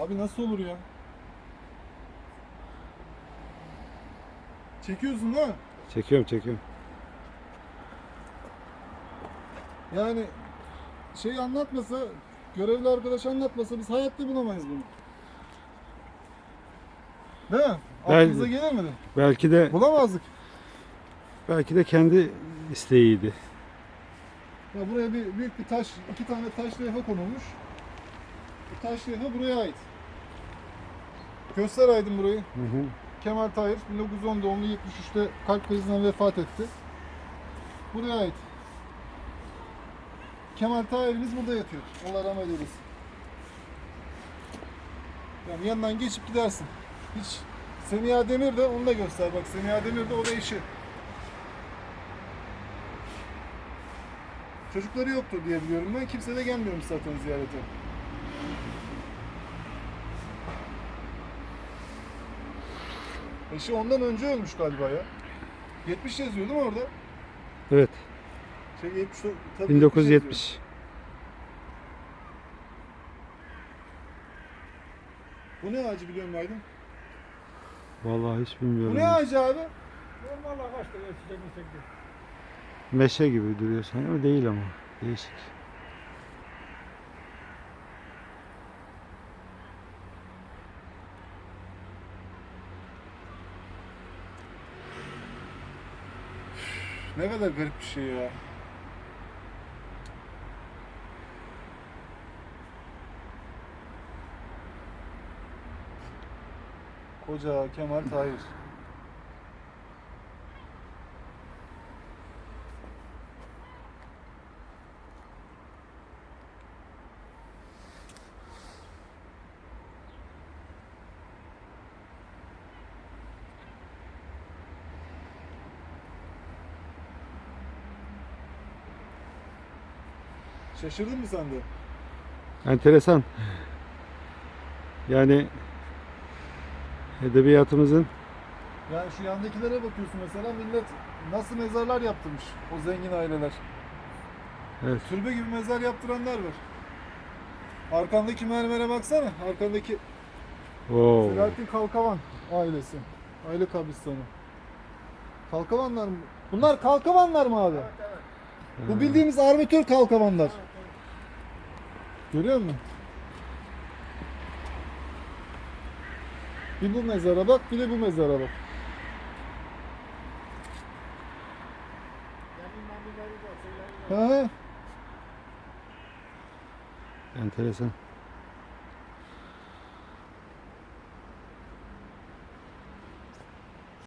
Abi nasıl olur ya? Çekiyorsun değil mi? Çekiyorum çekiyorum. Yani şey anlatmasa, görevli arkadaş anlatmasa biz hayatta bulamayız bunu. Değil mi? Belki. Aklımıza gelir mi? Belki de Bulamazdık. belki de kendi isteğiydi. Ya buraya bir büyük bir taş, iki tane taş levha konulmuş. Bu taş levha buraya ait. Göster Aydın burayı. Hı hı. Kemal Tahir 1910 doğumlu 73'te kalp krizinden vefat etti. Buraya ait. Kemal Tahir'imiz burada yatıyor. Allah rahmet eylesin. Yani yanından geçip gidersin. Hiç Semiha Demir de onu da göster bak. Semiha Demir de o da eşi. Çocukları yoktur diye biliyorum ben. Kimse de gelmiyormuş zaten ziyarete. Eşi ondan önce ölmüş galiba ya. 70 yazıyor değil mi orada? Evet. Şey 70 tabii 70 yazıyor. 1970. Bu ne ağacı biliyor musun Aydın? Vallahi hiç Bu bilmiyorum. ne ağacı abi? Normal ağaçta ölçecek yükseklik. Meşe gibi duruyor sanki ama değil ama. Değişik. Ne kadar garip bir şey ya. Koca Kemal Tahir. Şaşırdın mı sen de? Enteresan. Yani edebiyatımızın Yani şu yandakilere bakıyorsun mesela millet nasıl mezarlar yaptırmış o zengin aileler. evet, Türbe gibi mezar yaptıranlar var. Arkandaki mermere baksana. Arkandaki Oo. Selahattin Kalkavan ailesi. Aile kabristanı. Kalkavanlar mı? Bunlar kalkavanlar mı abi? Bu bildiğimiz armatör kalkavanlar. Görüyor musun? Bir bu mezara bak, bir de bu mezara bak. Hı. Enteresan.